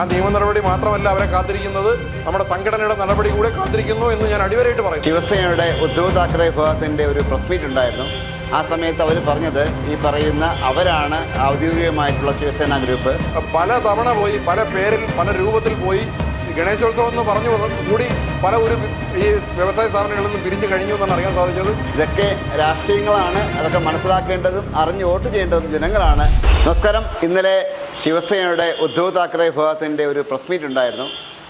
ആ നിയമ നടപടി മാത്രമല്ല അവരെ കാത്തിരിക്കുന്നത്. നമ്മുടെ സംഘടനയുടെ നടപടി കൂടെ കാത്തിരിക്കുന്നു എന്ന് ഞാൻ അടിവരായിട്ട് പറയും ശിവസേനയുടെ ഉദ്ധവ് താക്കറെ വിഭാഗത്തിന്റെ ഒരു പ്രസ് മീറ്റ് ഉണ്ടായിരുന്നു. ആ സമയത്ത് അവർ പറഞ്ഞത് ഈ പറയുന്ന അവരാണ് ഔദ്യോഗികമായിട്ടുള്ള ശിവസേന ഗ്രൂപ്പ്. പല തവണ പോയി പല പേരിൽ പല രൂപത്തിൽ പോയി ഗണേശോത്സവം എന്ന് പറഞ്ഞു കൂടി പല ഒരു ഈ വ്യവസായ സ്ഥാപനങ്ങളിൽ നിന്നും പിരിച്ചു കഴിഞ്ഞു എന്നാണ് അറിയാൻ സാധിച്ചത്. ഇതൊക്കെ രാഷ്ട്രീയങ്ങളാണ്. അതൊക്കെ മനസ്സിലാക്കേണ്ടതും അറിഞ്ഞ് വോട്ട് ചെയ്യേണ്ടതും ജനങ്ങളാണ്. നമസ്കാരം. ഇന്നലെ ശിവസേനയുടെ ഉദ്ധവ് താക്കറെ വിഭാഗത്തിന്റെ ഒരു പ്രസ് മീറ്റ് ഉണ്ടായിരുന്നു.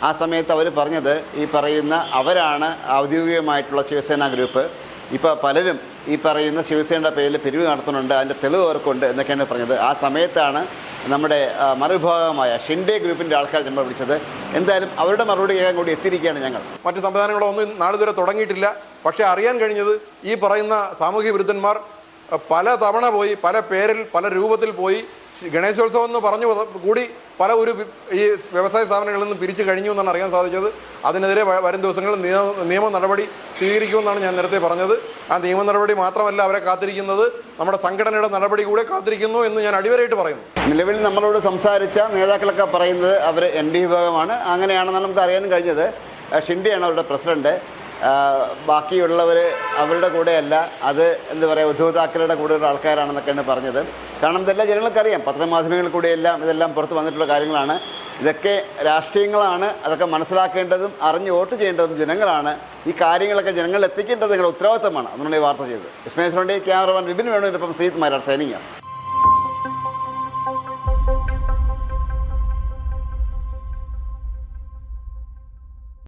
ആ സമയത്ത് അവർ പറഞ്ഞത് ഈ പറയുന്ന അവരാണ് ഔദ്യോഗികമായിട്ടുള്ള ശിവസേന ഗ്രൂപ്പ്. ഇപ്പോൾ പലരും ഈ പറയുന്ന ശിവസേനയുടെ പേരിൽ പിരിവ് നടത്തുന്നുണ്ട് അതിന്റെ തെളിവ് അവർക്കുണ്ട് എന്നൊക്കെയാണ് പറഞ്ഞത്. ആ സമയത്താണ് നമ്മുടെ മറുവിഭാഗമായ ഷിൻഡേ ഗ്രൂപ്പിന്റെ ആൾക്കാർ നമ്മൾ വിളിച്ചത്. എന്തായാലും അവരുടെ മറുപടി കേൾക്കാൻ കൂടി എത്തിയിരിക്കുകയാണ് ഞങ്ങൾ. മറ്റ് സംവിധാനങ്ങളൊന്നും നാളിതുവരെ തുടങ്ങിയിട്ടില്ല. പക്ഷേ അറിയാൻ കഴിഞ്ഞത് ഈ പറയുന്ന സാമൂഹ്യ വിരുദ്ധന്മാർ പല തവണ പോയി പല പേരിൽ പല രൂപത്തിൽ പോയി. ഗണേശോത്സവം എന്ന് പറഞ്ഞു കൂടി പല ഒരു ഈ വ്യവസായ സ്ഥാപനങ്ങളിൽ നിന്ന് പിരിച്ചു കഴിഞ്ഞു എന്നാണ് അറിയാൻ സാധിച്ചത്. അതിനെതിരെ വരും ദിവസങ്ങളിൽ നിയമ നടപടി സ്വീകരിക്കുമെന്നാണ് ഞാൻ നേരത്തെ പറഞ്ഞത്. ആ നിയമ നടപടി മാത്രമല്ല അവരെ കാത്തിരിക്കുന്നത്. നമ്മുടെ സംഘടനയുടെ നടപടി കൂടെ കാത്തിരിക്കുന്നു എന്ന് ഞാൻ അടിവരായിട്ട് പറയുന്നു. നിലവിൽ നമ്മളോട് സംസാരിച്ച നേതാക്കളൊക്കെ പറയുന്നത് അവർ എൻ ഡി വിഭാഗമാണ്. അങ്ങനെയാണെന്നാണ് നമുക്ക് അറിയാൻ കഴിഞ്ഞത്. ഷിൻഡിയാണ് അവരുടെ പ്രസിഡന്റ്. ബാക്കിയുള്ളവർ അവരുടെ കൂടെയല്ല. അത് എന്താ പറയുക ഉദ്ധവ് താക്കറയുടെ കൂടെയുള്ള ആൾക്കാരാണെന്നൊക്കെയാണ് പറഞ്ഞത്. കാരണം ഇതെല്ലാം ജനങ്ങൾക്കറിയാം. പത്രമാധ്യമങ്ങളിൽ കൂടെയെല്ലാം ഇതെല്ലാം പുറത്ത് വന്നിട്ടുള്ള കാര്യങ്ങളാണ്. ഇതൊക്കെ രാഷ്ട്രീയങ്ങളാണ്. അതൊക്കെ മനസ്സിലാക്കേണ്ടതും അറിഞ്ഞ് വോട്ട് ചെയ്യേണ്ടതും ജനങ്ങളാണ്. ഈ കാര്യങ്ങളൊക്കെ ജനങ്ങളിൽ എത്തിക്കേണ്ടത് നിങ്ങളുടെ ഉത്തരവാദിത്തമാണ്. അതുകൊണ്ട് വാർത്ത ചെയ്തത്. ഇസ്മേൽ ക്യാമറമാൻ വിപിൻ വേണുവിനൊപ്പം സീത് മാരാർ സൈനിങ്ങാണ്